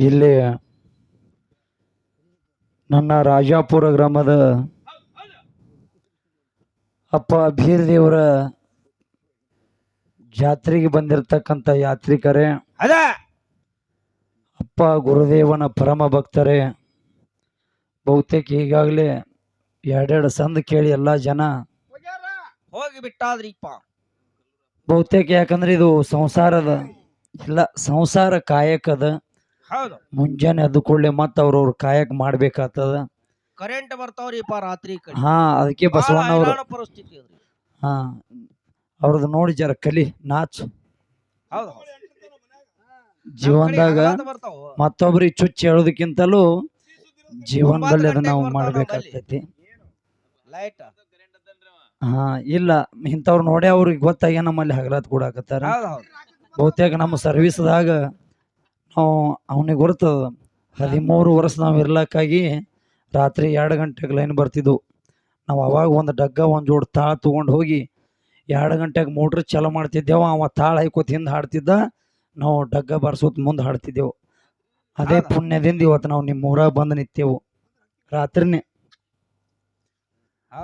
ಇಲ್ಲಿ ನನ್ನ ರಾಜಾಪುರ ಗ್ರಾಮದ ಅಪ್ಪ ಬೀರದೇವರ ಜಾತ್ರೆಗೆ ಬಂದಿರತಕ್ಕಂಥ ಯಾತ್ರಿಕರೇ ಅದ. ಅಪ್ಪ ಗುರುದೇವನ ಪರಮ ಭಕ್ತರೇ ಬಹುತೇಕ ಈಗಾಗಲೇ ಎರಡೆರಡು ಸಂದ ಕೇಳಿ ಎಲ್ಲ ಜನ ಹೋಗಿ ಬಿಟ್ಟಾದ್ರಿಪ್ಪ. ಬಹುತೇಕ ಯಾಕಂದ್ರೆ ಇದು ಸಂಸಾರದ ಇಲ್ಲ ಸಂಸಾರ ಕಾಯಕದ ಹೌದು. ಮುಂಜಾನೆ ಅದು ಕೂಡಲೇ ಮತ್ತೆ ಅವ್ರವ್ರ ಕಾಯಕ್ ಮಾಡ್ಬೇಕಾಗ್ತದ. ಕರೆಂಟ್ ಬರ್ತಾವ್ರಿಪ್ಪ ರಾತ್ರಿ ಕಡೆ. ಹಾ ಅದಕ್ಕೆ ಬಸವಣ್ಣ ಬಸವಣ್ಣವ್ರು ಹೈರಾಣ ಪರಿಸ್ಥಿತಿ ಅದ್ರಿ. ಹಾ ಅವ್ರದ್ದು ನೋಡಿ ಜರ ಕಲಿ ನಾಚ್. ಹೌದು. ಹೌದು. ಜೀವನದಾಗ ಮತ್ತೊಬ್ಬರಿಗೆ ಕಡೆ ಹಗಲಾತ ಬರ್ತಾವು. ಮತ್ತೊಬ್ರಿಗೆ ಚುಚ್ಚಿ ಹೇಳೋದಕ್ಕಿಂತಲೂ ಜೀವನದಲ್ಲಿ ಅದನ್ನ ನಾವು ಮಾಡ್ಬೇಕಾಗ್ತೈತಿ. ಲೈಟ್ ಹಾ ಇಲ್ಲ ಇಂಥವ್ರು ನೋಡೇ ಅವ್ರಿಗೆ ಗೊತ್ತಾಗಿ ನಮ್ಮಲ್ಲಿ ಹಗಲಾತ್ ಹೌದು ಬಹುತೇಕ ನಮ್ಮ ಸರ್ವಿಸ್ದಾಗ ನಾವು ಅವನಿಗೆ ಗೊತ್ತದ ಹದಿಮೂರು ವರ್ಷ ನಾವು ಇರ್ಲಕ್ಕಾಗಿ ರಾತ್ರಿ ಎರಡು ಗಂಟೆಗೆ ಲೈನ್ ಬರ್ತಿದ್ವು. ನಾವು ಅವಾಗ ಒಂದು ಡಗ್ಗ ಒಂದು ಜೋಡ್ ತಾಳ ತೊಗೊಂಡು ಹೋಗಿ ಎರಡು ಗಂಟೆಗೆ ಮೋಟ್ರ್ ಚಾಲು ಮಾಡ್ತಿದ್ದೆವು. ಅವ ತಾಳ ಹೈಕೋತ ಹಿಂದೆ ಹಾಡ್ತಿದ್ದ ನಾವು ಡಗ್ಗ ಬರ್ಸೋತ್ ಮುಂದೆ ಹಾಡ್ತಿದ್ದೆವು. ಅದೇ ಪುಣ್ಯದಿಂದ ಇವತ್ತು ನಾವು ನಿಮ್ಮ ಊರಾಗ ಬಂದು ನಿಂತೇವು. ರಾತ್ರಿನೇ.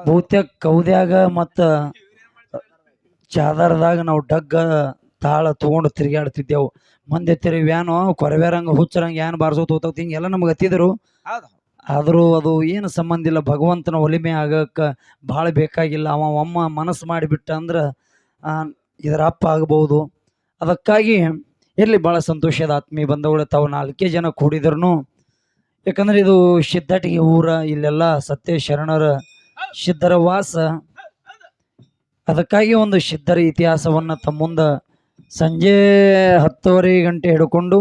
ಬಹುತೇಕ ಕೌದ್ಯಾಗ ಮತ್ತು ಚಾದರದಾಗ ನಾವು ಡಗ್ಗ ತಾಳ ತೊಗೊಂಡು ತಿರುಗಾಡ್ತಿದ್ದೆವು ಮಂದಿ ತಿರುಗಿ ವ್ಯಾನು ಕೊರವ್ಯಾರಂಗ ಹುಚ್ಚರಂಗ ಏನ್ ಬಾರ್ಸೋತ್ ಹೋಗ್ತಾವ ಹಿಂಗೆಲ್ಲ ನಮ್ಗೆ ಹತ್ತಿದ್ರು. ಹೌದು. ಆದರೂ ಅದು ಏನು ಸಂಬಂಧ ಇಲ್ಲ ಭಗವಂತನ ಒಲಿಮೆ ಆಗಕ್ಕೆ ಭಾಳ ಬೇಕಾಗಿಲ್ಲ. ಅವ ಒಮ್ಮ ಮನಸ್ಸು ಮಾಡಿಬಿಟ್ಟ ಅಂದ್ರೆ ಇದರ ಅಪ್ಪ ಆಗ್ಬೋದು. ಅದಕ್ಕಾಗಿ ಎಲ್ಲಿ ಭಾಳ ಸಂತೋಷದ ಆತ್ಮೀಯ ಬಂಧುಗಳು ತಾವು ನಾಲ್ಕೇ ಜನ ಕೂಡಿದ್ರು ಯಾಕಂದ್ರೆ ಇದು ಸಿದ್ದಟಿಗೆ ಊರ ಇಲ್ಲೆಲ್ಲ ಸತ್ಯ ಶರಣರ ಸಿದ್ಧರ ವಾಸ. ಅದಕ್ಕಾಗಿ ಒಂದು ಸಿದ್ಧರ ಇತಿಹಾಸವನ್ನು ತಮ್ಮ ಮುಂದೆ ಸಂಜೆ ಹತ್ತುವರೆ ಗಂಟೆ ಹಿಡ್ಕೊಂಡು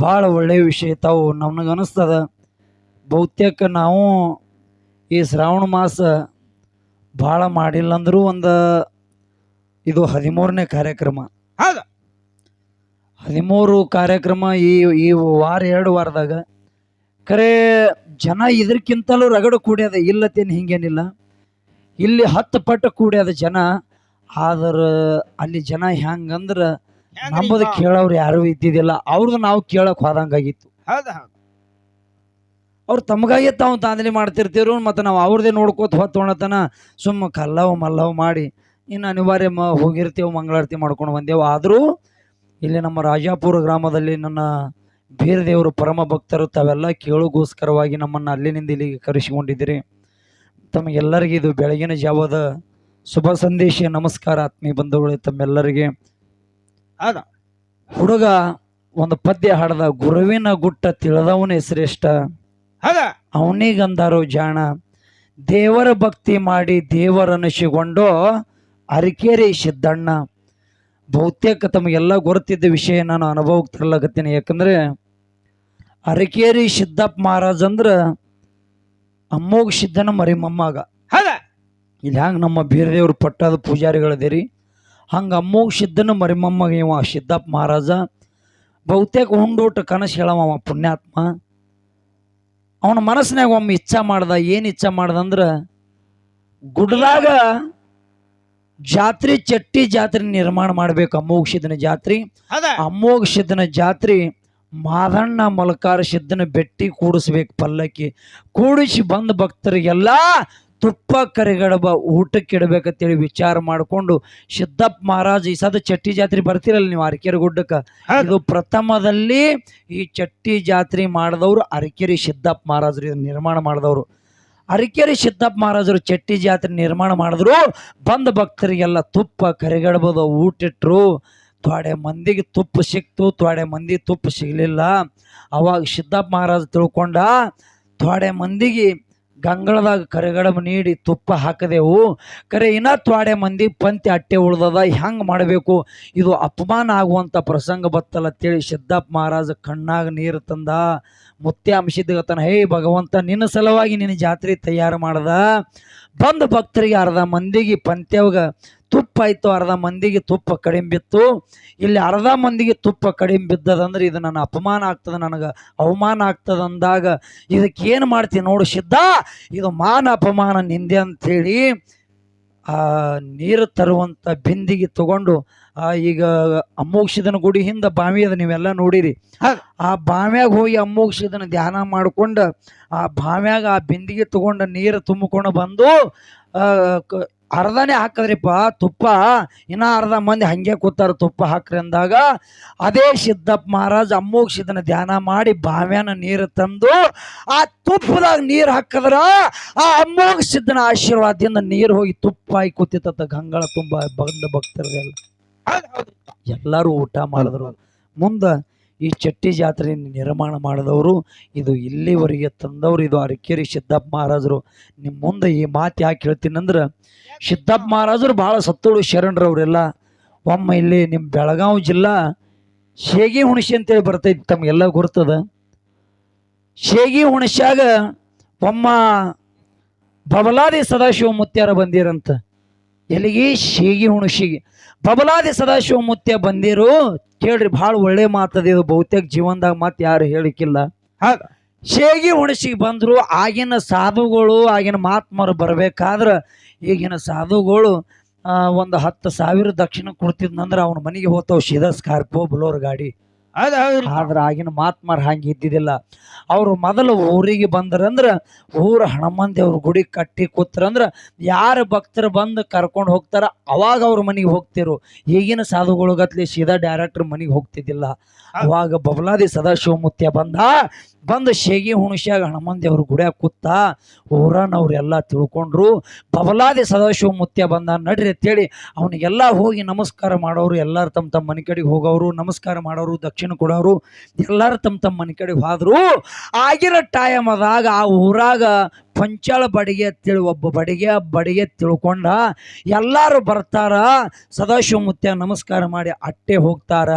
ಭಾಳ ಒಳ್ಳೆಯ ವಿಷಯ ತಾವು ನಮ್ಗೆ ಅನಿಸ್ತದ. ಬಹುತೇಕ ನಾವು ಈ ಶ್ರಾವಣ ಮಾಸ ಭಾಳ ಮಾಡಿಲ್ಲ ಅಂದರೂ ಒಂದು ಇದು ಹದಿಮೂರನೇ ಕಾರ್ಯಕ್ರಮ. ಹೌದು. ಹದಿಮೂರು ಕಾರ್ಯಕ್ರಮ ಈ ಈ ವಾರ ಎರಡು ವಾರದಾಗ ಖರೆ ಜನ ಇದಕ್ಕಿಂತಲೂ ರಗಡು ಕೂಡ್ಯದ ಇಲ್ಲತ್ತೇನು ಹಿಂಗೇನಿಲ್ಲ. ಇಲ್ಲಿ ಹತ್ತು ಪಟ್ಟು ಕೂಡ್ಯದ ಜನ ಆದ್ರೆ ಅಲ್ಲಿ ಜನ ಹೆಂಗಂದ್ರೆ ನಮ್ಮದು? ಕೇಳೋರು ಯಾರು ಇದ್ದಿದ್ದಿಲ್ಲ. ಅವ್ರದ್ದು ನಾವು ಕೇಳಕ್ ಹೋದಂಗಾಗಿತ್ತು. ಹೌದಾ ಹೌದು. ಅವ್ರು ತಮಗಾಗೆ ತಾವು ತಾಂದಲಿ ಮಾಡ್ತಿರ್ತಿರು ಮತ್ತು ನಾವು ಅವ್ರದ್ದೇ ನೋಡ್ಕೋತ ಹೊತ್ತೊಣತನ ಸುಮ್ಮ ಕಲ್ಲವು ಮಲ್ಲವು ಮಾಡಿ ಇನ್ನು ಅನಿವಾರ್ಯ ಮ ಹೋಗಿರ್ತೀವಿ ಮಂಗಳಾರತಿ ಮಾಡ್ಕೊಂಡು ಬಂದೇವು. ಆದರೂ ಇಲ್ಲಿ ನಮ್ಮ ರಾಜಾಪುರ ಗ್ರಾಮದಲ್ಲಿ ನನ್ನ ಬೇರೆ ದೇವರು ಪರಮ ಭಕ್ತರು ತಾವೆಲ್ಲ ಕೇಳೋಗೋಸ್ಕರವಾಗಿ ನಮ್ಮನ್ನು ಅಲ್ಲಿನಿಂದ ಇಲ್ಲಿಗೆ ಕರೆಸಿಕೊಂಡಿದ್ದೀರಿ. ತಮಗೆಲ್ಲರಿಗೂ ಇದು ಬೆಳಗಿನ ಜಾವದ ಶುಭ ಸಂದೇಶ ನಮಸ್ಕಾರ ಆತ್ಮೀಯ ಬಂಧುಗಳು ತಮ್ಮೆಲ್ಲರಿಗೆ. ಅದ ಹುಡುಗ ಒಂದು ಪದ್ಯ ಹಾಡದ ಗುರುವಿನ ಗುಟ್ಟ ತಿಳಿದವನೇ ಶ್ರೇಷ್ಠ. ಅದ ಅವನಿಗಂದಾರೋ ಜಾಣ. ದೇವರ ಭಕ್ತಿ ಮಾಡಿ ದೇವರನಿಸಿಕೊಂಡು ಅರಿಕೇರಿ ಸಿದ್ದಣ್ಣ. ಬಹುತೇಕ ತಮಗೆಲ್ಲ ಗೊತ್ತಿದ್ದ ವಿಷಯ ನಾನು ಅನುಭವಕ್ಕೆ ತರಲಾಗತ್ತೀನಿ. ಯಾಕಂದ್ರೆ ಅರಕೇರಿ ಸಿದ್ದಪ್ಪ ಮಹಾರಾಜ್ ಅಂದ್ರೆ ಅಮ್ಮೋಗ ಸಿದ್ದನ ಮರಿ ಮೊಮ್ಮಗ ಇಲ್ಲಿ ಹ್ಯಾಂಗೆ ನಮ್ಮ ಬೀರದೇವ್ರ ಪಟ್ಟದ ಪೂಜಾರಿಗಳದಿರಿ ಹಂಗ ಅಮ್ಮೋಗ ಸಿದ್ದನ ಮರಿಮಮ್ಮಗೆ ಮೊಮ್ಮಗ ಇವ ಸಿದ್ದಪ್ಪ ಮಹಾರಾಜ ಬಹುತೇಕ ಹುಂಡೋಟ ಕನಸು ಹೇಳವ ಅವ ಪುಣ್ಯಾತ್ಮ. ಅವನ ಮನಸ್ಸಿನಾಗ ಒಮ್ಮೆ ಇಚ್ಛಾ ಮಾಡ್ದ ಏನು ಇಚ್ಛಾ ಮಾಡ್ದ ಅಂದ್ರೆ ಗುಡ್ಡದಾಗ ಜಾತ್ರೆ ಚಟ್ಟಿ ಜಾತ್ರೆ ನಿರ್ಮಾಣ ಮಾಡ್ಬೇಕು ಅಮ್ಮೋಗ ಸಿದ್ದನ ಜಾತ್ರೆ. ಅಮ್ಮೋಗ ಸಿದ್ದನ ಜಾತ್ರೆ ಮಾದಣ್ಣ ಮಲಕಾರ ಸಿದ್ದನ ಬೆಟ್ಟಿ ಕೂಡಿಸ್ಬೇಕು ಪಲ್ಲಕ್ಕಿ. ಕೂಡಿಸಿ ಬಂದ ಭಕ್ತರಿಗೆಲ್ಲ ತುಪ್ಪ ಕರಿಗಡಬ ಊಟಕ್ಕೆ ಇಡಬೇಕಂತೇಳಿ ವಿಚಾರ ಮಾಡಿಕೊಂಡು ಸಿದ್ದಪ್ಪ ಮಹಾರಾಜ ಈ ಸದ ಚಟ್ಟಿ ಜಾತ್ರೆ ಬರ್ತಿರಲ್ಲ ನೀವು ಅರಕೆರೆ ಗುಡ್ಡಕ್ಕೆ. ಇದು ಪ್ರಥಮದಲ್ಲಿ ಈ ಚಟ್ಟಿ ಜಾತ್ರೆ ಮಾಡಿದವರು ಅರಕೆರೆ ಸಿದ್ದಪ್ಪ ಮಹಾರಾಜರು ಇದನ್ನು ನಿರ್ಮಾಣ ಮಾಡಿದವರು. ಅರಕೆರೆ ಸಿದ್ದಪ್ಪ ಮಹಾರಾಜರು ಚಟ್ಟಿ ಜಾತ್ರೆ ನಿರ್ಮಾಣ ಮಾಡಿದ್ರು ಬಂದ ಭಕ್ತರಿಗೆಲ್ಲ ತುಪ್ಪ ಕರಿಗಡಬದ ಊಟಿಟ್ರು. ತ್ವಾಡೆ ಮಂದಿಗೆ ತುಪ್ಪ ಸಿಕ್ತು ತ್ವಾಡೆ ಮಂದಿ ತುಪ್ಪ ಸಿಗಲಿಲ್ಲ. ಅವಾಗ ಸಿದ್ದಪ್ಪ ಮಹಾರಾಜ ತಿಳ್ಕೊಂಡ ತ್ವಾಡೆ ಮಂದಿಗೆ ಗಂಗಳದಾಗ ಕರೆಗಡ ನೀಡಿ ತುಪ್ಪ ಹಾಕದೆವು. ಕರೆ ಇನ್ನ ತ್ವಾಡೆ ಮಂದಿ ಪಂತಿ ಅಟ್ಟೆ ಉಳ್ದದ, ಹೆಂಗೆ ಮಾಡಬೇಕು? ಇದು ಅಪಮಾನ ಆಗುವಂಥ ಪ್ರಸಂಗ ಬತ್ತಲ್ಲ ಅಂತೇಳಿ ಸಿದ್ದಪ್ಪ ಮಹಾರಾಜ ಕಣ್ಣಾಗ ನೀರು ತಂದ. ಮುತ್ಯ ಹೇ ಭಗವಂತ, ನಿನ್ನ ಸಲುವಾಗಿ ನಿನ್ನ ಜಾತ್ರೆ ತಯಾರು ಮಾಡ್ದ. ಬಂದ ಭಕ್ತರಿಗೆ ಅರ್ಧ ಮಂದಿಗೆ ಪಂತ್ಯವಾಗ ತುಪ್ಪ ಇತ್ತು ಅರ್ಧ ಮಂದಿಗೆ ತುಪ್ಪ ಕಡಿಮೆ ಬಿತ್ತು. ಇಲ್ಲಿ ಅರ್ಧ ಮಂದಿಗೆ ತುಪ್ಪ ಕಡಿಮೆ ಬಿದ್ದದಂದ್ರೆ ಇದು ನನ್ನ ಅಪಮಾನ ಆಗ್ತದೆ ನನಗೆ ಅವಮಾನ ಆಗ್ತದ ಅಂದಾಗ ಇದಕ್ಕೆ ಏನು ಮಾಡ್ತೀನಿ ನೋಡು ಸಿದ್ಧ ಇದು ಮಾನ ಅಪಮಾನ ನಿಂದೆ ಅಂಥೇಳಿ ಆ ನೀರು ತರುವಂತ ಬಿಂದಿಗೆ ತಗೊಂಡು ಆ ಈಗ ಅಮ್ಮೋಕ್ಷದನ ಗುಡಿ ಹಿಂದೆ ಬಾವಿ ಅದ ನೀವೆಲ್ಲ ನೋಡಿರಿ. ಆ ಬಾವ್ಯಾಗ ಹೋಗಿ ಅಮ್ಮೋಕ್ಷದನ ಧ್ಯಾನ ಮಾಡಿಕೊಂಡು ಆ ಬಾವ್ಯಾಗ ಆ ಬಿಂದಿಗೆ ತಗೊಂಡು ನೀರು ತುಂಬಿಕೊಂಡು ಬಂದು ಅರ್ಧನೇ ಹಾಕದ್ರಿಪ್ಪ, ತುಪ್ಪ, ಇನ್ನ ಅರ್ಧ ಮಂದಿ ಹಂಗೆ ಕೂತಾರ ತುಪ್ಪ ಹಾಕ್ರಿ ಅಂದಾಗ, ಅದೇ ಸಿದ್ದಪ್ಪ ಮಹಾರಾಜ್ ಸಿದ್ಧನ ಧ್ಯಾನ ಮಾಡಿ ಬಾವ್ಯಾನ ನೀರು ತಂದು, ಆ ತುಪ್ಪದಾಗ ನೀರು ಹಾಕಿದ್ರ ಆ ಅಮ್ಮೋಗ ಸಿದ್ದನ ಆಶೀರ್ವಾದದಿಂದ ನೀರು ಹೋಗಿ ತುಪ್ಪ ಆಗಿ ಕೂತಿತ್ತ ಗಂಗಳ ತುಂಬ ಬಂದ ಭಕ್ತರದೆಲ್ಲ ಹೌದ್ ಎಲ್ಲರೂ ಊಟ ಮಾಡಿದ್ರು. ಮುಂದ ಈ ಚಟ್ಟಿ ಜಾತ್ರೆಯನ್ನು ನಿರ್ಮಾಣ ಮಾಡಿದವರು, ಇದು ಇಲ್ಲಿವರೆಗೆ ತಂದವರು, ಇದು ಅರಕೇರಿ ಸಿದ್ದಪ್ಪ ಮಹಾರಾಜರು. ನಿಮ್ಮ ಮುಂದೆ ಈ ಮಾತು ಯಾಕೆ ಹೇಳ್ತೀನಿ ಅಂದ್ರೆ, ಸಿದ್ದಪ್ಪ ಮಹಾರಾಜರು ಭಾಳ ಸತ್ತೋಳು ಶರಣರವರೆಲ್ಲ. ಒಮ್ಮೆ ಇಲ್ಲಿ ನಿಮ್ಮ ಬೆಳಗಾವಿ ಜಿಲ್ಲಾ ಶೇಗಿ ಹುಣಸಿ ಅಂತೇಳಿ ಬರ್ತೈತಿ ತಮಗೆಲ್ಲ ಗುರ್ತದ. ಶೇಗಿ ಹುಣಸ್ಯಾಗ ಒಮ್ಮ ಬಬಲಾದಿ ಸದಾಶಿವ ಮುತ್ಯಾರ ಬಂದಿರಂತ. ಎಲ್ಲಿಗೆ? ಶೇಗಿ ಹುಣಸಿಗೆ ಬಬಲಾದಿ ಸದಾಶಿವ ಮುತ್ಯ ಬಂದಿರು. ಕೇಳ್ರಿ ಭಾಳ ಒಳ್ಳೆ ಮಾತದ ಇದು. ಬಹುತೇಕ ಜೀವನದಾಗ ಮತ್ತೆ ಯಾರು ಹೇಳಿಕ್ಕಿಲ್ಲ ಹಾಗ. ಶೇಗಿ ಹುಣಸಿಗೆ ಬಂದರು. ಆಗಿನ ಸಾಧುಗಳು ಆಗಿನ ಮಹಾತ್ಮರು ಬರಬೇಕಾದ್ರೆ ಈಗಿನ ಸಾಧುಗಳು ಒಂದು ಹತ್ತು ಸಾವಿರ ದಕ್ಷಿಣ ಕೊಡ್ತಿದ್ನಂದ್ರೆ ಅವನ ಮನೆಗೆ ಹೋಗ್ತಾವ. ಸೀದಾ ಸ್ಕಾರ್ಪಿಯೋ ಬುಲೋರ್ ಗಾಡಿ. ಆದ್ರ ಆಗಿನ ಮಾತ್ಮಾರ್ ಹಂಗೆ ಇದ್ದಿದ್ದಿಲ್ಲ. ಅವರು ಮೊದಲು ಊರಿಗೆ ಬಂದ್ರಂದ್ರ ಊರ ಹಣಮನ್ ದೇವ್ರ ಗುಡಿ ಕಟ್ಟಿ ಕೂತ್ರಂದ್ರ ಯಾರು ಭಕ್ತರು ಬಂದು ಕರ್ಕೊಂಡು ಹೋಗ್ತಾರ ಅವಾಗ ಅವ್ರ ಮನೆಗೆ ಹೋಗ್ತಿರು. ಈಗಿನ ಸಾಧುಗಳು ಗತ್ಲೆ ಸೀದಾ ಡೈರೆಕ್ಟರ್ ಮನೆಗೆ ಹೋಗ್ತಿದ್ದಿಲ್ಲ. ಅವಾಗ ಬಬಲಾದಿ ಸದಾಶಿವಮೂರ್ತಿಯ ಬಂದ ಬಂದು ಶೇಗಿ ಹುಣಸ್ಯಾಗ ಹನುಮಾನ್ ದೇವ್ರ ಗುಡಿಯಾಗ ಕೂತ ಊರನವ್ರೆಲ್ಲ ತಿಳ್ಕೊಂಡ್ರು. ಬಬಲಾದಿ ಸದಾಶಿವಮೂರ್ತಿಯ ಬಂದ, ನಡ್ರಿ ಅಂತೇಳಿ ಅವನಿಗೆಲ್ಲ ಹೋಗಿ ನಮಸ್ಕಾರ ಮಾಡೋರು, ಎಲ್ಲರೂ ತಮ್ಮ ತಮ್ಮ ಮನೆ ಕಡೆಗೆ ಹೋಗೋರು, ನಮಸ್ಕಾರ ಮಾಡೋರು, ದಕ್ಷಿಣ ಕೊಡೋರು, ಎಲ್ಲರೂ ತಮ್ಮ ತಮ್ಮ ಮನೆ ಕಡೆಗೆ ಹೋದ್ರು. ಆಗಿರೋ ಟೈಮ್ ಅದಾಗ ಆ ಊರಾಗ ಪಂಚಾಳ ಬಡಿಗೆ ತಿಳಿ, ಒಬ್ಬ ಬಡಿಗೆ ಬಡಿಗೆ ತಿಳ್ಕೊಂಡ ಎಲ್ಲರೂ ಬರ್ತಾರ. ಸದಾಶಿವಮೂರ್ತಿಯ ನಮಸ್ಕಾರ ಮಾಡಿ ಅಟ್ಟೆ ಹೋಗ್ತಾರ.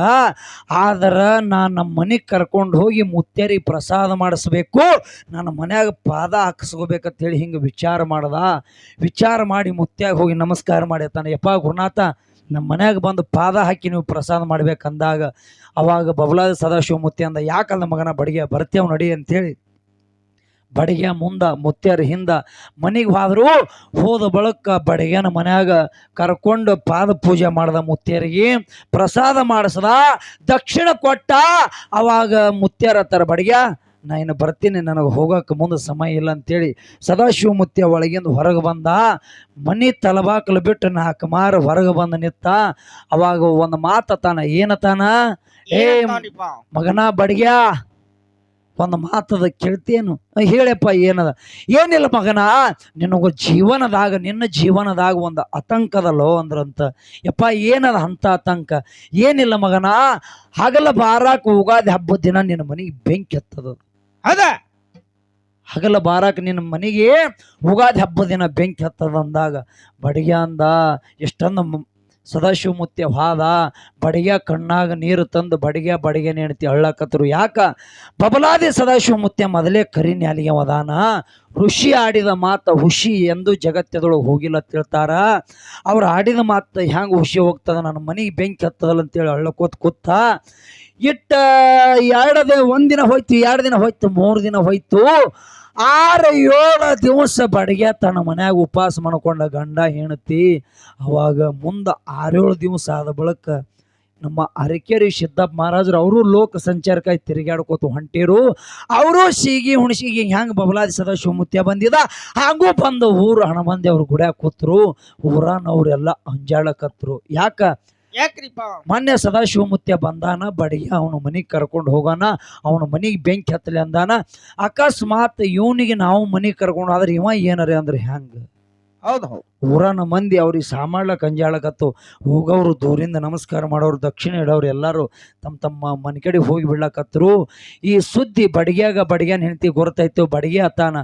ಆದ್ರೆ ನಾನು ನಮ್ಮ ಮನೆಗೆ ಕರ್ಕೊಂಡು ಹೋಗಿ ಮುತ್ಯರಿಗೆ ಪ್ರಸಾದ ಮಾಡಿಸ್ಬೇಕು. ನನ್ನ ಮನ್ಯಾಗ ಪಾದ ಹಾಕಿಸ್ಕೋಬೇಕಂತ ಹೇಳಿ ಹಿಂಗೆ ವಿಚಾರ ಮಾಡ್ದ. ವಿಚಾರ ಮಾಡಿ ಮುತ್ಯಾಗ ಹೋಗಿ ನಮಸ್ಕಾರ ಮಾಡಿ, ತಾನೆ, ಯಪ್ಪ ಗುರುನಾಥ, ನಮ್ಮ ಮನ್ಯಾಗ ಬಂದು ಪಾದ ಹಾಕಿ ನೀವು ಪ್ರಸಾದ ಮಾಡ್ಬೇಕಂದಾಗ, ಅವಾಗ ಬಬಲಾದ ಸದಾಶಿವಮೂರ್ತಿ ಅಂದ, ಯಾಕಂದ ಮಗನ ಬಡಿಗೆ ಬರ್ತೇವೆ ನಡಿ ಅಂತೇಳಿ ಬಡಿಗೆ ಮುಂದ ಮುತ್ಯಾರ ಹಿಂದ ಮನೆಗೆ ಹೋದ್ರು ಹೋದ ಬಳಕ ಬಡಿಗೆನ ಮನ್ಯಾಗ ಕರ್ಕೊಂಡು ಪಾದ ಪೂಜೆ ಮಾಡ್ದ ಮುತ್ಯರಿಗೆ ಪ್ರಸಾದ ಮಾಡಿಸ್ದ ದಕ್ಷಿಣ ಕೊಟ್ಟ ಅವಾಗ ಮುತ್ಯಾರ ಹತ್ತಾರ ಬಡಿಗೆ ನಾ ಇನ್ನು ಬರ್ತೀನಿ ನನಗೆ ಹೋಗೋಕೆ ಮುಂದೆ ಸಮಯ ಇಲ್ಲ ಅಂತೇಳಿ ಸದಾಶಿವ ಮುತ್ತೆ ಒಳಗಿಂದ ಹೊರಗೆ ಬಂದ. ಮನಿ ತಲಬಾಕಲು ಬಿಟ್ಟು ನಾಲ್ಕು ಮಾರ ಹೊರಗೆ ಬಂದು ನಿತ್ತ. ಅವಾಗ ಒಂದು ಮಾತ ತಾನ ಏನತಾನ ಏ ಮಗನಾ ಮಗನ ಬಡಿಗ್ಯಾ ಒಂದು ಮಾತದ ಕೇಳ್ತೇನು ಹೇಳಪ್ಪ ಏನದ? ಏನಿಲ್ಲ ಮಗನ ನಿನಗ ಜೀವನದಾಗ ನಿನ್ನ ಜೀವನದಾಗ ಒಂದು ಆತಂಕದಲ್ಲೋ ಅಂದ್ರಂತ. ಯಪ್ಪ ಏನದ ಅಂತ ಆತಂಕ? ಏನಿಲ್ಲ ಮಗನ ಹಗಲ ಬಾರಾಕ ಉಗಾದಿ ಹಬ್ಬದ ದಿನ ನಿನ್ನ ಮನೆಗೆ ಬೆಂಕಿ ಹತ್ತದ. ಅದ ಹಗಲ ಬಾರಾಕ ನಿನ್ನ ಮನೆಗೆ ಉಗಾದಿ ಹಬ್ಬದ ದಿನ ಬೆಂಕಿ ಹತ್ತದ ಅಂದಾಗ ಬಡಿಗೆ ಅಂದ ಎಷ್ಟೊಂದು ಸದಾಶಿವಮೂರ್ತಿ ಹಾದ ಬಡಿಗೆ ಕಣ್ಣಾಗ ನೀರು ತಂದು ಬಡಿಗೆ ಬಡಿಗೆ ನೆಡ್ತಿ ಅಳ್ಳಕತ್ತರು ಯಾಕ? ಬಬಲಾದಿ ಸದಾಶಿವಮೂರ್ತಿ ಮೊದಲೇ ಕರಿ ನ್ಯಾಲಿಗೆ ವದಾನ. ಋಷಿ ಆಡಿದ ಮಾತು ಹುಷಿ ಎಂದು ಜಗತ್ತದೊಳಗೆ ಹೋಗಿಲ್ಲ ತಿಳ್ತಾರ ಅವ್ರು ಆಡಿದ ಮಾತು ಹೆಂಗೆ ಹುಷಿ ಹೋಗ್ತದ? ನನ್ನ ಮನೆಗೆ ಬೆಂಕಿ ಹತ್ತದಲ್ಲ ಅಂತೇಳಿ ಅಳ್ಳಕೋತ್ ಕೂತ, ಇಟ್ಟ ಎರಡದೇ ದಿನ ಒಂದಿನ ಹೋಯ್ತು, ಎರಡು ದಿನ ಹೋಯ್ತು, ಮೂರು ದಿನ ಹೋಯ್ತು ಆರು ಏಳು ದಿವಸ ಬಡಿಗೆ ತನ್ನ ಮನ್ಯಾಗ ಉಪವಾಸ ಮಾಡ್ಕೊಂಡ ಗಂಡ ಹೆಂಡತಿ, ಅವಾಗ ಮುಂದೆ ಆರೇಳು ದಿವಸ ಆದ ಬಳಿಕ ನಮ್ಮ ಅರಕೇರಿ ಸಿದ್ದಪ್ಪ ಮಹಾರಾಜರು, ಅವರು ಲೋಕ ಸಂಚಾರಕ್ಕಾಗಿ ತಿರುಗಾಡ್ಕೋತ ಹೊಂಟಿರು. ಅವರು ಸೀಗಿ ಹುಣಸಿಗೆ ಹೆಂಗೆ ಬಬಲಾದಿ ಸದಾಶಿವಮೂರ್ತಿಯ ಬಂದಿದ. ಹಾಗೂ ಬಂದು ಊರು ಹಣ ಮಂದಿ ಅವ್ರ ಗುಡ್ಯಾಗ ಕೂತ್ರು. ಊರನವರೆಲ್ಲ ಅಂಜಾಳಕತ್ರು. ಯಾಕ? ಯಾಕ್ರಿಪ್ಪ ಮೊನ್ನೆ ಸದಾಶಿವಮೂರ್ತಿಯ ಬಂದಾನ ಬಡಿಗೆ ಅವನ ಮನೆಗೆ ಕರ್ಕೊಂಡು ಹೋಗೋಣ ಅವನ ಮನೆಗೆ ಬೆಂಕಿ ಹತ್ತಲಿ ಅಂದಾನ. ಅಕಸ್ಮಾತ್ ಇವನಿಗೆ ನಾವು ಮನೆಗೆ ಕರ್ಕೊಂಡು ಆದ್ರೆ ಇವ ಏನಾರ ಅಂದ್ರೆ ಹೆಂಗೆ? ಹೌದು ಹೌದು. ಊರನ ಮಂದಿ ಅವ್ರಿಗೆ ಸಾಮಾಡ್ಲಕ್ಕೆ ಕಂಜಾಳಕತ್ತು ಹೋಗೋರು ದೂರಿಂದ ನಮಸ್ಕಾರ ಮಾಡೋರು ದಕ್ಷಿಣ ಇಡೋರು ಎಲ್ಲರೂ ತಮ್ಮ ತಮ್ಮ ಮನೆ ಕಡೆ ಹೋಗಿ ಬಿಡ್ಲಕತ್ತರು ಈ ಸುದ್ದಿ ಬಡಿಗ್ಯಾಗ ಬಡಿಗ್ಯಾನ ಹೆಂಡತಿ ಗೊತ್ತಾಯ್ತು ಬಡಿಗೆ ಅತ್ತಾನ.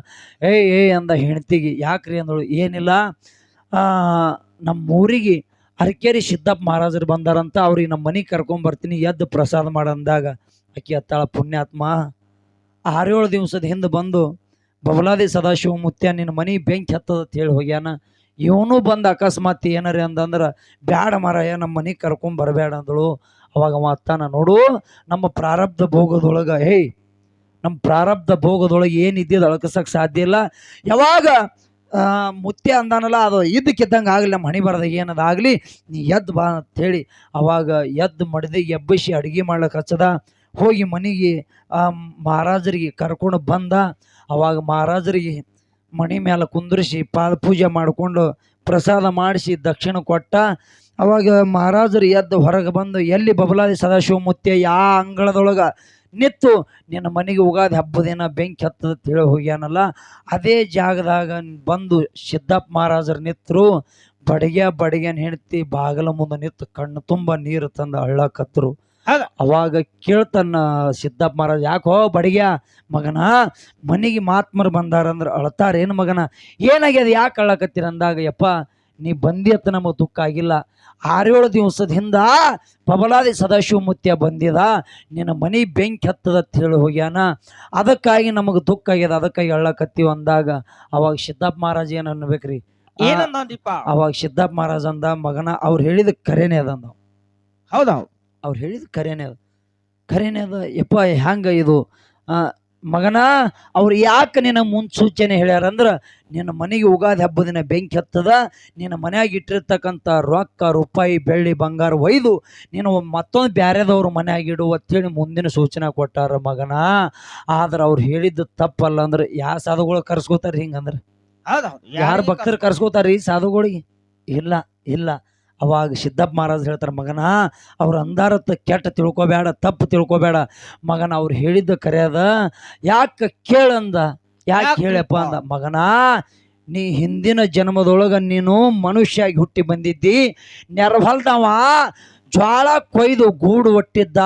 ಏಯ್ ಏಯ್ ಅಂದ ಹೆಂಡ್ತಿಗೆ ಯಾಕ್ರಿ ಅಂದಳು ಏನಿಲ್ಲ. ಆ, ನಮ್ಮ ಊರಿಗೆ ಅರಕೇರಿ ಸಿದ್ದಪ್ಪ ಮಹಾರಾಜರು ಬಂದಾರಂತ ಅವ್ರಿಗೆ ನಮ್ಮ ಮನೆಗೆ ಕರ್ಕೊಂಬರ್ತೀನಿ ಎದ್ದು ಪ್ರಸಾದ ಮಾಡಂದಾಗ ಆಕಿ ಅತ್ತಾಳ ಪುಣ್ಯಾತ್ಮ. ಆರೇಳು ದಿವಸದ ಹಿಂದೆ ಬಂದು, ಬಬಲಾದಿ ಸದಾಶಿವ ಮುತ್ಯ ನಿನ್ನ ಮನೆ ಬೆಂಕಿ ಹತ್ತದ ಅಂತ ಹೇಳಿ ಹೋಗ್ಯಾನ. ಇವನು ಬಂದು ಅಕಸ್ಮಾತ್ ಏನರಿ ಅಂದಂದ್ರೆ, ಬ್ಯಾಡ ಮಾರಾಯ, ನಮ್ಮ ಮನೆಗೆ ಕರ್ಕೊಂಡ್ ಬರಬೇಡ ಅಂದಳು. ಅವಾಗ ಅವ ಅತ್ತಾನ, ನೋಡು, ನಮ್ಮ ಪ್ರಾರಬ್ಧ ಭೋಗದೊಳಗೆ, ಹೇಯ್, ನಮ್ಮ ಪ್ರಾರಬ್ಧ ಭೋಗದೊಳಗೆ ಏನಿದ್ದಿದ್ದು ಅಳಕಸಕ್ಕೆ ಸಾಧ್ಯ ಇಲ್ಲ. ಯಾವಾಗ ಮುತ್ಯ ಅಂದಾನಲ್ಲ, ಅದು ಇದ್ದಕ್ಕಿದ್ದಂಗೆ ಆಗಲಿ, ನಮ್ಮ ಹಣಿ ಬರದ ಏನದಾಗಲಿ, ನೀ ಎದ್ದು ಬಾ ಅಂತೇಳಿ ಅವಾಗ ಎದ್ದು ಮಡದಿ, ಎಬ್ಬಿಸಿ ಅಡುಗೆ ಮಾಡ್ಲಿಕ್ಕೆ ಹಚ್ಚದ. ಹೋಗಿ ಮನೆಗೆ, ಆ, ಮಹಾರಾಜರಿಗೆ ಕರ್ಕೊಂಡು ಬಂದ. ಅವಾಗ ಮಹಾರಾಜರಿಗೆ ಮಣಿ ಮೇಲೆ ಕುಂದ್ರಿಸಿ ಪಾದ ಪೂಜೆ ಮಾಡಿಕೊಂಡು ಪ್ರಸಾದ ಮಾಡಿಸಿ ದಕ್ಷಿಣ ಕೊಟ್ಟ. ಅವಾಗ ಮಹಾರಾಜರು ಎದ್ದು ಹೊರಗೆ ಬಂದು, ಎಲ್ಲಿ ಬಬಲಾದಿ ಸದಾಶಿವ ಮುತ್ಯ, ಯಾ ಅಂಗಳದೊಳಗೆ ನಿತ್ತು ನಿನ್ನ ಮನೆಗೆ ಉಗಾದಿ ಹಬ್ಬದೇನ ಬೆಂಕಿ ಹತ್ತದ ತಿಳಿ ಹೋಗ್ಯಾನಲ್ಲ ಅದೇ ಜಾಗದಾಗ ಬಂದು ಸಿದ್ದಪ್ಪ ಮಹಾರಾಜರು ನಿತ್ತರು ಬಡಿಗೆ ಬಡಿಗೆನ ಹೆಂಡತಿ ಬಾಗಲ ಮುಂದೆ ನಿಂತು ಕಣ್ಣು ತುಂಬ ನೀರು ತಂದು ಅಳ್ಳಕತ್ರು? ಅವಾಗ ಕೇಳ್ತಾನ ಸಿದ್ದಪ್ಪ ಮಹಾರಾಜ ಯಾಕೋ ಬಡಿಗ್ಯ ಮಗನ ಮನೆಗೆ ಮಾತ್ಮರು ಬಂದಾರಂದ್ರೆ ಅಳ್ತಾರೇನು ಮಗನ ಏನಾಗ್ಯದ ಯಾಕೆ ಅಳ್ಳಕತ್ತೀರ ಅಂದಾಗ ಯಪ್ಪ ನೀ ಬಂದಿಯತ್ತ ನಮಗೆ ದುಃಖ ಆಗಿಲ್ಲ. ಆರೇಳು ದಿವಸದಿಂದ ಪಬಲಾದಿ ಸದಾಶಿವಮೂರ್ತಿಯ ಬಂದಿದ. ನಿನ್ನ ಮನೆ ಬೆಂಕಿ ಹತ್ತದ ಅಂತ ಹೇಳಿ ಹೋಗ್ಯಾನ. ಅದಕ್ಕಾಗಿ ನಮಗೆ ದುಃಖ ಆಗ್ಯದ. ಅದಕ್ಕಾಗಿ ಅಳ್ಳಕತ್ತೀವಿ ಅಂದಾಗ ಅವಾಗ ಸಿದ್ದಪ್ಪ ಮಹಾರಾಜ್ ಏನು ಅನ್ಬೇಕ್ರಿ ಏನಂದೀಪ ಅವಾಗ ಸಿದ್ದಪ್ಪ ಮಹಾರಾಜ್ ಅಂದ ಮಗನ ಅವ್ರು ಹೇಳಿದ ಕರೆನೇ ಅದ ಅಂದ. ಹೌದ್ ಅವ್ರು ಹೇಳಿದ ಕರೆನೇ ಅದ. ಕರೆನೇ ಅದ ಯಪ್ಪ ಹ್ಯಾಂಗ ಇದು? ಮಗನ ಅವ್ರು ಯಾಕೆ ನಿನ್ನ ಮುನ್ಸೂಚನೆ ಹೇಳ್ಯಾರಂದ್ರೆ ನಿನ್ನ ಮನೆಗೆ ಉಗಾದಿ ಹಬ್ಬದ ದಿನ ಬೆಂಕಿ ಹತ್ತದ ನಿನ್ನ ಮನೆಯಾಗ ಇಟ್ಟಿರ್ತಕ್ಕಂಥ ರೊಕ್ಕ ರೂಪಾಯಿ ಬೆಳ್ಳಿ ಬಂಗಾರ ಒಯ್ದು ನೀನು ಮತ್ತೊಂದು ಬ್ಯಾರೆದವ್ರ ಮನ್ಯಾಗ ಇಡು ಅಂತೇಳಿ ಮುಂದಿನ ಸೂಚನೆ ಕೊಟ್ಟಾರ ಮಗನ. ಆದ್ರೆ ಅವ್ರು ಹೇಳಿದ್ದು ತಪ್ಪಲ್ಲ ಅಂದ್ರೆ ಯಾವ ಸಾಧುಗಳು ಕರ್ಸ್ಕೋತಾರ ಹಿಂಗಂದ್ರೆ? ಯಾರು ಭಕ್ತರು ಕರ್ಸ್ಕೋತಾರ ಸಾಧುಗಳಿಗೆ? ಇಲ್ಲ ಇಲ್ಲ. ಅವಾಗ ಸಿದ್ದಪ್ಪ ಮಹಾರಾಜ್ ಹೇಳ್ತಾರೆ ಮಗನ ಅವ್ರ ಅಂದಾರತ್ತ ಕೆಟ್ಟ ತಿಳ್ಕೊಬೇಡ ತಪ್ಪು ತಿಳ್ಕೊಬೇಡ. ಮಗನ ಅವ್ರು ಹೇಳಿದ್ದ ಕರೆಯದ ಯಾಕೆ ಕೇಳಂದ ಯಾಕೆ ಕೇಳಪ್ಪ ಹೇಳಪ್ಪ ಅಂದ? ಮಗನ ನೀ ಹಿಂದಿನ ಜನ್ಮದೊಳಗ ನೀನು ಮನುಷ್ಯಾಗಿ ಹುಟ್ಟಿ ಬಂದಿದ್ದಿ. ನೆರವಲ್ದವ ಜ್ವಾಳ ಕೊಯ್ದು ಗೂಡು ಒಟ್ಟಿದ್ದ.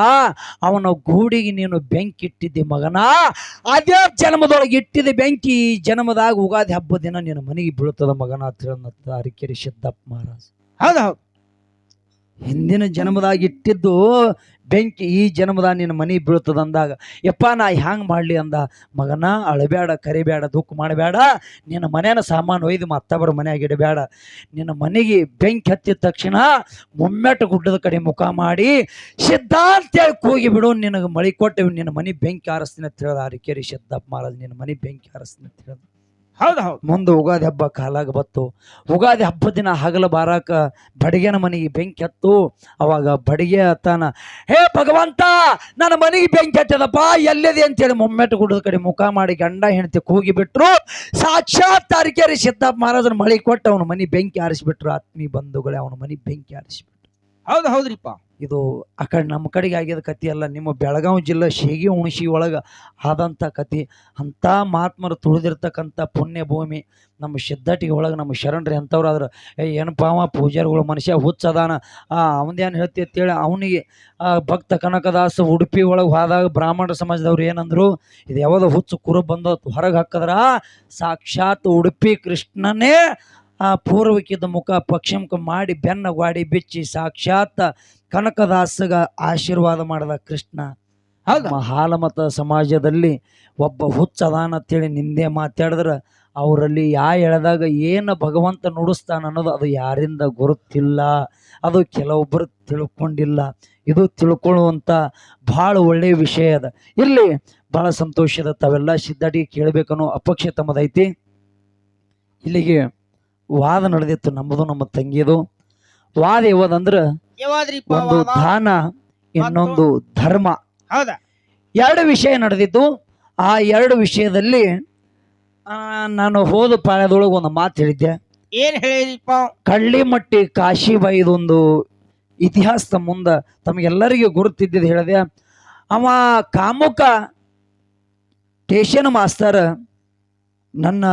ಅವನ ಗೂಡಿಗೆ ನೀನು ಬೆಂಕಿ ಇಟ್ಟಿದ್ದಿ ಮಗನ. ಅದೇ ಜನ್ಮದೊಳಗೆ ಇಟ್ಟಿದ್ದ ಬೆಂಕಿ ಜನ್ಮದಾಗ ಉಗಾದಿ ಹಬ್ಬದ ದಿನ ನಿನ್ನ ಮನೆಗೆ ಬೀಳ್ತದ ಮಗನ ಅಂತ ಅರಿಕೆರಿ ಅರಿಕೆರೆ ಸಿದ್ದಪ್ಪ ಮಹಾರಾಜ್. ಹೌದ್, ಹೌದು. ಹಿಂದಿನ ಜನ್ಮದಾಗ ಇಟ್ಟಿದ್ದು ಬೆಂಕಿ, ಈ ಜನ್ಮದಾಗ ನಿನ್ನ ಮನೆ ಬೀಳ್ತದಂದಾಗ ಯಪ್ಪ ನಾ ಹ್ಯಾಂಗೆ ಮಾಡ್ಲಿ ಅಂದ? ಮಗನ ಅಳಬೇಡ ಕರಿಬೇಡ ದುಃಖ ಮಾಡಬೇಡ ನಿನ್ನ ಮನೇನ ಸಾಮಾನು ಒಯ್ದು ಮತ್ತೊಬ್ಬರ ಮನ್ಯಾಗ ಇಡಬೇಡ ನಿನ್ನ ಮನೆಗೆ ಬೆಂಕಿ ಹತ್ತಿದ ತಕ್ಷಣ ಮುಮ್ಮೆಟ್ಟು ಗುಡ್ಡದ ಕಡೆ ಮುಖ ಮಾಡಿ ಸಿದ್ಧ ಅಂತೇಳಿ ಕೂಗಿ ಬಿಡು, ನಿನಗೆ ಮಳಿ ಕೊಟ್ಟು ನಿನ್ನ ಮನೆ ಬೆಂಕಿ ಹಾರಿಸ್ತೀನಿ ಅಂತ ಹೇಳ್ದ. ಅರಿಕೆರಿ ಸಿದ್ದಪ್ಪ ಮಹಾರಾಜ್, ನಿನ್ನ ಮನೆ ಬೆಂಕಿ ಹಾರಿಸ್ತೀನಿ ಅಂತ ಹೌದ್, ಹೌದು. ಮುಂದೆ ಉಗಾದಿ ಹಬ್ಬ ಕಾಲಾಗ ಬತ್ತು. ಉಗಾದಿ ಹಬ್ಬ ದಿನ ಹಗಲ ಬಾರಾಕ ಬಡಿಗೆನ ಮನೆಗೆ ಬೆಂಕಿ ಹತ್ತು ಅವಾಗ ಬಡಿಗೆ ಹತ್ತಾನ ಹೇ ಭಗವಂತ, ನನ್ನ ಮನೆಗೆ ಬೆಂಕಿ ಹತ್ತದಪ್ಪ ಎಲ್ಲಿದೆ? ಅಂತೇಳಿ ಮೊಮ್ಮೆಟ್ಟು ಗುಡ್ಡದ ಕಡೆ ಮುಖ ಮಾಡಿ ಗಂಡ ಹೆಂಡತಿ ಕೂಗಿ ಬಿಟ್ರು. ಸಾಕ್ಷಾತ್ ತಾರಿಕೇರಿ ಸಿದ್ದಪ್ಪ ಮಹಾರಾಜನ ಮಳೆ ಕೊಟ್ಟು ಅವನ ಮನೆ ಬೆಂಕಿ ಆರಿಸಿಬಿಟ್ರು. ಆತ್ಮೀ ಬಂಧುಗಳೇ, ಅವನ ಮನೆ ಬೆಂಕಿ ಆರಿಸಿಬಿಟ್ರು. ಹೌದ್, ಹೌದ್ರಿಪ್ಪ. ಇದು ಆ ಕಡೆ ನಮ್ಮ ಕಡೆಗೆ ಆಗಿದ ಕತಿ ಅಲ್ಲ, ನಿಮ್ಮ ಬೆಳಗಾವಿ ಜಿಲ್ಲೆ ಶೇಗಿ ಹುಣಸಿ ಒಳಗೆ ಆದಂಥ ಕತಿ ಅಂಥ ಮಹಾತ್ಮರು ತುಳಿದಿರ್ತಕ್ಕಂಥ ಪುಣ್ಯ ಭೂಮಿ ನಮ್ಮ ಸಿದ್ಧಟಿಗೆ ಒಳಗೆ ನಮ್ಮ ಶರಣರು ಎಂಥವ್ರು ಆದ್ರೆ ಏ, ಏನಪ್ಪ ಅವ ಪೂಜಾರಿಗಳು ಮನುಷ್ಯ ಹುಚ್ಚದಾನ ಅವನೇನು ಹೇಳ್ತಿ ಅಂತೇಳಿ ಅವನಿಗೆ ಭಕ್ತ ಕನಕದಾಸ ಉಡುಪಿ ಒಳಗೆ ಹೋದಾಗ ಬ್ರಾಹ್ಮಣ ಸಮಾಜದವ್ರು ಏನಂದ್ರು, ಇದು ಯಾವ್ದೋ ಹುಚ್ಚು ಕುರು ಬಂದ ಹೊರಗೆ ಹಾಕಿದ್ರ ಸಾಕ್ಷಾತ್ ಉಡುಪಿ ಕೃಷ್ಣನೇ ಆ ಪೂರ್ವಕ್ಕಿದ್ದ ಮುಖ ಪಶ್ಚಿಮಕ್ಕೆ ಮಾಡಿ ಬೆನ್ನ ಗ್ವಾಡಿ ಬಿಚ್ಚಿ ಸಾಕ್ಷಾತ್ ಕನಕದಾಸಗ ಆಶೀರ್ವಾದ ಮಾಡಿದ ಕೃಷ್ಣ. ನಮ್ಮ ಹಾಲಮತ ಸಮಾಜದಲ್ಲಿ ಒಬ್ಬ ಹುಚ್ಚದಾನ ಅಂತೇಳಿ ನಿಂದೆ ಮಾತಾಡಿದ್ರೆ ಅವರಲ್ಲಿ ಯಾ ಎಳೆದಾಗ ಏನು ಭಗವಂತ ನುಡಿಸ್ತಾನೆ ಅನ್ನೋದು ಅದು ಯಾರಿಂದ ಗುರುತಿಲ್ಲ. ಅದು ಕೆಲವೊಬ್ಬರು ತಿಳ್ಕೊಂಡಿಲ್ಲ. ಇದು ತಿಳ್ಕೊಳ್ಳುವಂಥ ಭಾಳ ಒಳ್ಳೆಯ ವಿಷಯ ಅದ. ಇಲ್ಲಿ ಭಾಳ ಸಂತೋಷದ ತಾವೆಲ್ಲ ಸಿದ್ಧಾಟಿಗೆ ಕೇಳಬೇಕನ್ನೋ ಅಪಕ್ಷ ತಮ್ಮದೈತಿ. ಇಲ್ಲಿಗೆ ವಾದ ನಡೆದಿತ್ತು ನಮ್ಮದು ನಮ್ಮ ತಂಗಿದು. ವಾದ ಯಾವ್ದಂದ್ರೆ ಒಂದು? ದಾನ ಇನ್ನೊಂದು ಧರ್ಮ. ಹೌದಾ? ಎರಡು ವಿಷಯ ನಡೆದಿತ್ತು ಆ ಎರಡು ವಿಷಯದಲ್ಲಿ ನಾನು ಹೋದ ಪಾಳ್ಯದೊಳಗೆ ಒಂದು ಮಾತು ಹೇಳಿದ್ದೆ. ಏನ್ ಹೇಳಿದಿಪ್ಪ ಕಳ್ಳಿಮಟ್ಟಿ ಕಾಶಿಬಾಯಿದೊಂದು ಇತಿಹಾಸದ ಮುಂದೆ ತಮಗೆಲ್ಲರಿಗೂ ಗುರುತಿದ್ದಿದ್ದು ಹೇಳಿದೆ. ಅವ ಕಾಮುಕ ಟೇಷನ್ ಮಾಸ್ತರ್ ನನ್ನ